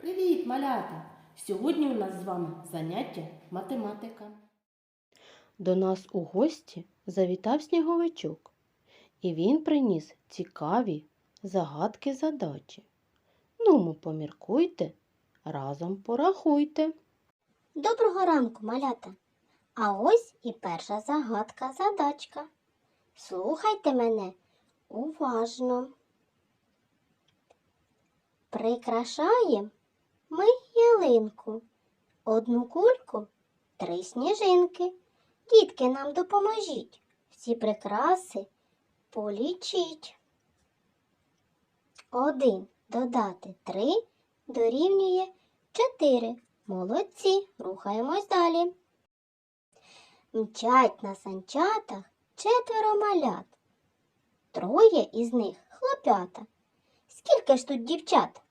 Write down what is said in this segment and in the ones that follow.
Привіт, малята! Сьогодні у нас з вами заняття математика. До нас у гості завітав сніговичок, і він приніс цікаві загадки задачі. Ну, поміркуйте, разом порахуйте. Доброго ранку, малята. А ось і перша загадка задачка. Слухайте мене уважно. Прикрашаєм ми ялинку. Одну кульку, три сніжинки. Дітки, нам допоможіть. Всі прикраси полічіть. Один додати три дорівнює чотири. Молодці, рухаємось далі. Мчать на санчатах четверо малят. Троє із них хлопята. Скільки ж тут дівчат?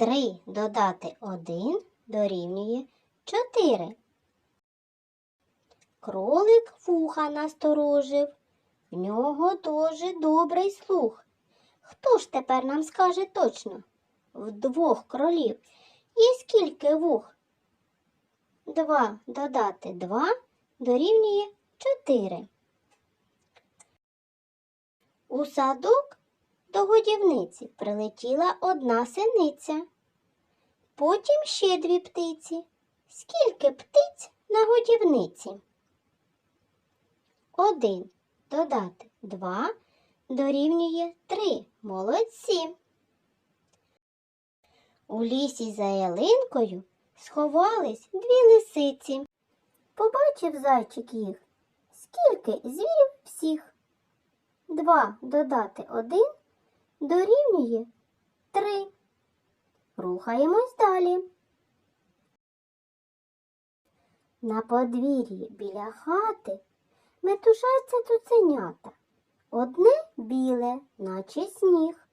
Три додати один дорівнює чотири. Кролик вуха насторожив. В нього дуже добрий слух. Хто ж тепер нам скаже точно? В двох кролів Є скільки вух? Два додати два дорівнює чотири. У садок до годівниці прилетіла одна синиця. Потім ще дві птиці. Скільки птиць на годівниці? Один додати два дорівнює три. Молодці. У лісі за ялинкою сховались дві лисиці. Побачив зайчик їх. Скільки звірів всіх? Два додати один дорівнює три. Рухаємось далі. На подвір'ї біля хати метушаться цуценята. Одне біле, наче сніг,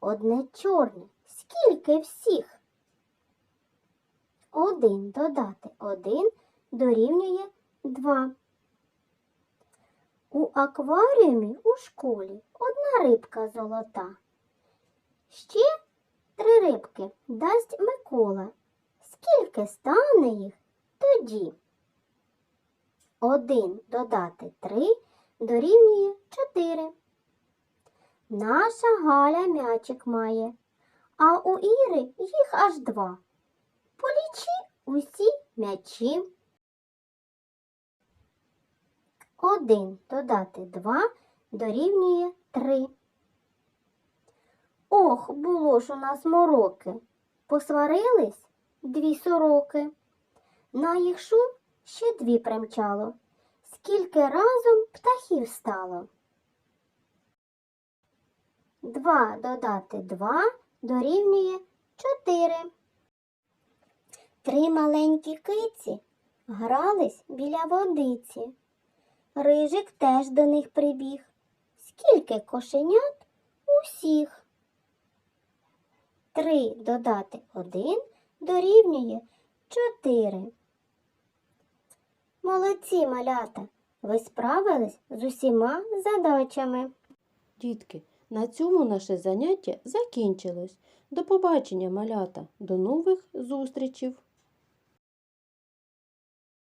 одне чорне. Скільки всіх? Один додати один дорівнює два. У акваріумі у школі одна рибка золота. Ще три рибки дасть Микола. Скільки стане їх тоді? Один додати три дорівнює чотири. Наша Галя м'ячик має а у Іри їх аж два. Полічи усі м'ячі. Один додати два дорівнює три. Ох, було ж у нас мороки. Посварились дві сороки. На їх шум ще дві примчало. Скільки разом птахів стало? Два додати два дорівнює чотири. Три маленькі киці грались біля водиці. Рижик теж до них прибіг. Скільки кошенят усіх? Три додати 1 дорівнює 4. Молодці малята, ви справились з усіма задачами. Дітки, на цьому наше заняття закінчилось. До побачення, малята, до нових зустрічей!